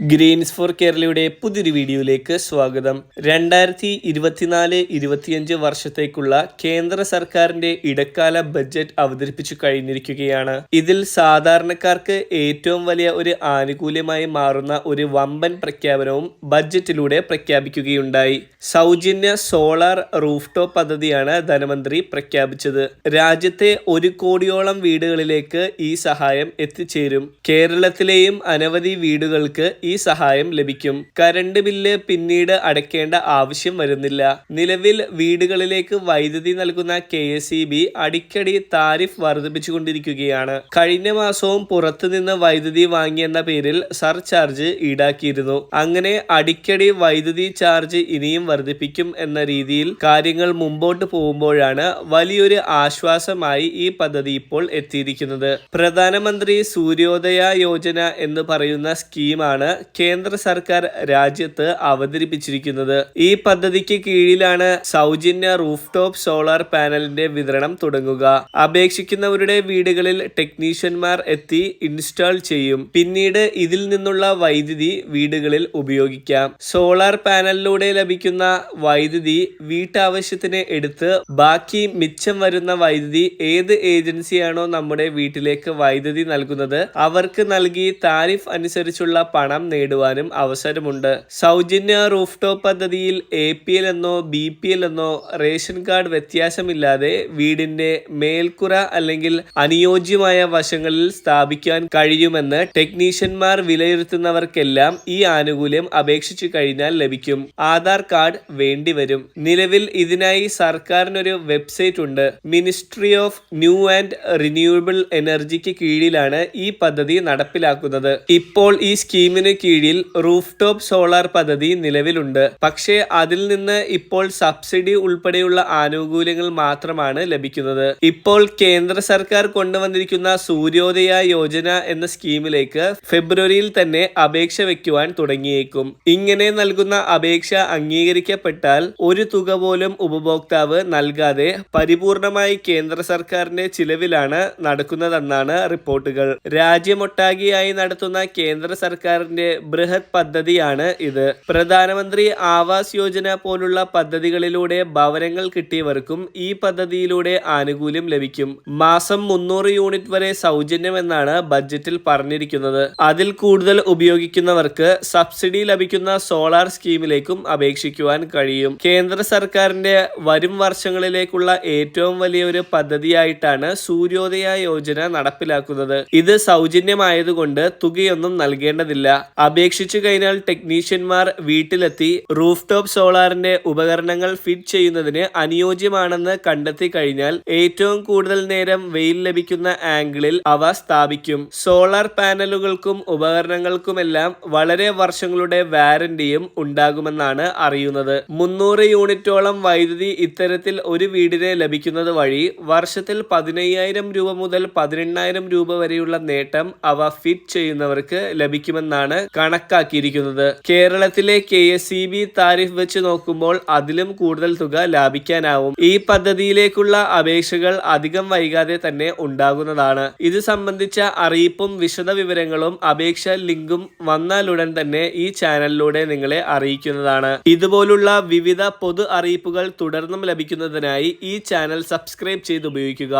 Green's four കേരളയുടെ പുതിയൊരു വീഡിയോയിലേക്ക് സ്വാഗതം. രണ്ടായിരത്തി ഇരുപത്തിനാല് ഇരുപത്തിയഞ്ച് വർഷത്തേക്കുള്ള കേന്ദ്ര സർക്കാരിന്റെ ഇടക്കാല ബജറ്റ് അവതരിപ്പിച്ചു കഴിഞ്ഞിരിക്കുകയാണ്. ഇതിൽ സാധാരണക്കാർക്ക് ഏറ്റവും വലിയ ഒരു ആനുകൂല്യമായി മാറുന്ന ഒരു വമ്പൻ പ്രഖ്യാപനവും ബജറ്റിലൂടെ പ്രഖ്യാപിക്കുകയുണ്ടായി. സൗജന്യ സോളാർ റൂഫ് ടോപ്പ് പദ്ധതിയാണ് ധനമന്ത്രി പ്രഖ്യാപിച്ചത്. രാജ്യത്തെ ഒരു കോടിയോളം വീടുകളിലേക്ക് ഈ സഹായം എത്തിച്ചേരും. കേരളത്തിലെയും അനവധി വീടുകൾക്ക് ഈ സഹായം ലഭിക്കും. കരണ്ട് ബില്ല് പിന്നീട് അടയ്ക്കേണ്ട ആവശ്യം വരുന്നില്ല. നിലവിൽ വീടുകളിലേക്ക് വൈദ്യുതി നൽകുന്ന കെ എസ് അടിക്കടി താരിഫ് വർദ്ധിപ്പിച്ചുകൊണ്ടിരിക്കുകയാണ്. കഴിഞ്ഞ മാസവും പുറത്തുനിന്ന് വൈദ്യുതി വാങ്ങിയെന്ന പേരിൽ സർചാർജ് ഈടാക്കിയിരുന്നു. അങ്ങനെ അടിക്കടി വൈദ്യുതി ചാർജ് ഇനിയും വർദ്ധിപ്പിക്കും എന്ന രീതിയിൽ കാര്യങ്ങൾ മുമ്പോട്ട് പോകുമ്പോഴാണ് വലിയൊരു ആശ്വാസമായി ഈ പദ്ധതി ഇപ്പോൾ എത്തിയിരിക്കുന്നത്. പ്രധാനമന്ത്രി സൂര്യോദയ യോജന എന്ന് പറയുന്ന സ്കീമാണ് കേന്ദ്ര സർക്കാർ രാജ്യത്ത് അവതരിപ്പിച്ചിരിക്കുന്നത്. ഈ പദ്ധതിക്ക് കീഴിലാണ് സൗജന്യ റൂഫ് ടോപ്പ് സോളാർ പാനലിന്റെ വിതരണം തുടങ്ങുക. അപേക്ഷിക്കുന്നവരുടെ വീടുകളിൽ ടെക്നീഷ്യന്മാർ എത്തി ഇൻസ്റ്റാൾ ചെയ്യും. പിന്നീട് ഇതിൽ നിന്നുള്ള വൈദ്യുതി വീടുകളിൽ ഉപയോഗിക്കാം. സോളാർ പാനലിലൂടെ ലഭിക്കുന്ന വൈദ്യുതി വീട്ടാവശ്യത്തിന് എടുത്ത് ബാക്കി മിച്ചം വരുന്ന വൈദ്യുതി ഏത് ഏജൻസിയാണോ നമ്മുടെ വീട്ടിലേക്ക് വൈദ്യുതി നൽകുന്നത് അവർക്ക് നൽകി താരിഫ് അനുസരിച്ചുള്ള പണം നേടുവാനും അവസരമുണ്ട്. സൗജന്യ റൂഫ് ടോപ്പ് പദ്ധതിയിൽ എ പി എൽ എന്നോ ബി പി എൽ എന്നോ റേഷൻ കാർഡ് വ്യത്യാസമില്ലാതെ വീടിന്റെ മേൽക്കുറ അല്ലെങ്കിൽ അനുയോജ്യമായ വശങ്ങളിൽ സ്ഥാപിക്കാൻ കഴിയുമെന്ന് ടെക്നീഷ്യന്മാർ വിലയിരുത്തുന്നവർക്കെല്ലാം ഈ ആനുകൂല്യം അപേക്ഷിച്ചു കഴിഞ്ഞാൽ ലഭിക്കും. ആധാർ കാർഡ് വേണ്ടിവരും. നിലവിൽ ഇതിനായി സർക്കാരിനൊരു വെബ്സൈറ്റ് ഉണ്ട്. Ministry of new and renewable എനർജിക്ക് കീഴിലാണ് ഈ പദ്ധതി നടപ്പിലാക്കുന്നത്. ഇപ്പോൾ ഈ സ്കീമിന് കീഴിൽ റൂഫ് ടോപ്പ് സോളാർ പദ്ധതി നിലവിലുണ്ട്. പക്ഷേ അതിൽ നിന്ന് ഇപ്പോൾ സബ്സിഡി ഉൾപ്പെടെയുള്ള ആനുകൂല്യങ്ങൾ മാത്രമാണ് ലഭിക്കുന്നത്. ഇപ്പോൾ കേന്ദ്ര സർക്കാർ കൊണ്ടുവന്നിരിക്കുന്ന സൂര്യോദയ യോജന എന്ന സ്കീമിലേക്ക് ഫെബ്രുവരിയിൽ തന്നെ അപേക്ഷ വെക്കുവാൻ തുടങ്ങിയേക്കും. ഇങ്ങനെ നൽകുന്ന അപേക്ഷ അംഗീകരിക്കപ്പെട്ടാൽ ഒരു തുക പോലും ഉപഭോക്താവ് നൽകാതെ പരിപൂർണമായി കേന്ദ്ര സർക്കാരിന്റെ ചിലവിലാണ് നടക്കുന്നതെന്നാണ് റിപ്പോർട്ടുകൾ. രാജ്യമൊട്ടാകെയായി നടത്തുന്ന കേന്ദ്ര സർക്കാരിന്റെ ബൃഹത് പദ്ധതിയാണ് ഇത്. പ്രധാനമന്ത്രി ആവാസ് യോജന പോലുള്ള പദ്ധതികളിലൂടെ ഭവനങ്ങൾ കിട്ടിയവർക്കും ഈ പദ്ധതിയിലൂടെ ആനുകൂല്യം ലഭിക്കും. മാസം മുന്നൂറ് യൂണിറ്റ് വരെ സൗജന്യമെന്നാണ് ബജറ്റിൽ പറഞ്ഞിരിക്കുന്നത്. അതിൽ കൂടുതൽ ഉപയോഗിക്കുന്നവർക്ക് സബ്സിഡി ലഭിക്കുന്ന സോളാർ സ്കീമിലേക്കും അപേക്ഷിക്കുവാൻ കഴിയും. കേന്ദ്ര സർക്കാരിന്റെ വരും വർഷങ്ങളിലേക്കുള്ള ഏറ്റവും വലിയൊരു പദ്ധതിയായിട്ടാണ് സൂര്യോദയ യോജന നടപ്പിലാക്കുന്നത്. ഇത് സൗജന്യമായതുകൊണ്ട് തുകയൊന്നും നൽകേണ്ടതില്ല. അപേക്ഷിച്ചു കഴിഞ്ഞാൽ ടെക്നീഷ്യന്മാർ വീട്ടിലെത്തി റൂഫ് ടോപ്പ് സോളാറിന്റെ ഉപകരണങ്ങൾ ഫിറ്റ് ചെയ്യുന്നതിന് അനുയോജ്യമാണെന്ന് കണ്ടെത്തി കഴിഞ്ഞാൽ ഏറ്റവും കൂടുതൽ നേരം വെയിൽ ലഭിക്കുന്ന ആംഗിളിൽ അവ സ്ഥാപിക്കും. സോളാർ പാനലുകൾക്കും ഉപകരണങ്ങൾക്കുമെല്ലാം വളരെ വർഷങ്ങളുടെ വാറന്റിയും ഉണ്ടാകുമെന്നാണ് അറിയുന്നത്. മുന്നൂറ് യൂണിറ്റോളം വൈദ്യുതി ഇത്തരത്തിൽ ഒരു വീടിന് ലഭിക്കുന്നത് വഴി വർഷത്തിൽ പതിനയ്യായിരം രൂപ മുതൽ പതിനെണ്ണായിരം രൂപ വരെയുള്ള നേട്ടം അവ ഫിറ്റ് ചെയ്യുന്നവർക്ക് ലഭിക്കുമെന്നാണ് കണക്കാക്കിയിരിക്കുന്നത്. കേരളത്തിലെ K S E B tariff വെച്ച് നോക്കുമ്പോൾ അതിലും കൂടുതൽ തുക ലാഭിക്കാനാവും. ഈ പദ്ധതിയിലേക്കുള്ള അപേക്ഷകൾ അധികം വൈകാതെ തന്നെ ഉണ്ടാകുന്നതാണ്. ഇത് സംബന്ധിച്ച അറിയിപ്പും വിശദ വിവരങ്ങളും അപേക്ഷ ലിങ്കും വന്നാലുടൻ തന്നെ ഈ ചാനലിലൂടെ നിങ്ങളെ അറിയിക്കുന്നതാണ്. ഇതുപോലുള്ള വിവിധ പൊതു അറിയിപ്പുകൾ തുടർന്നും ലഭിക്കുന്നതിനായി ഈ ചാനൽ സബ്സ്ക്രൈബ് ചെയ്ത് ഉപയോഗിക്കുക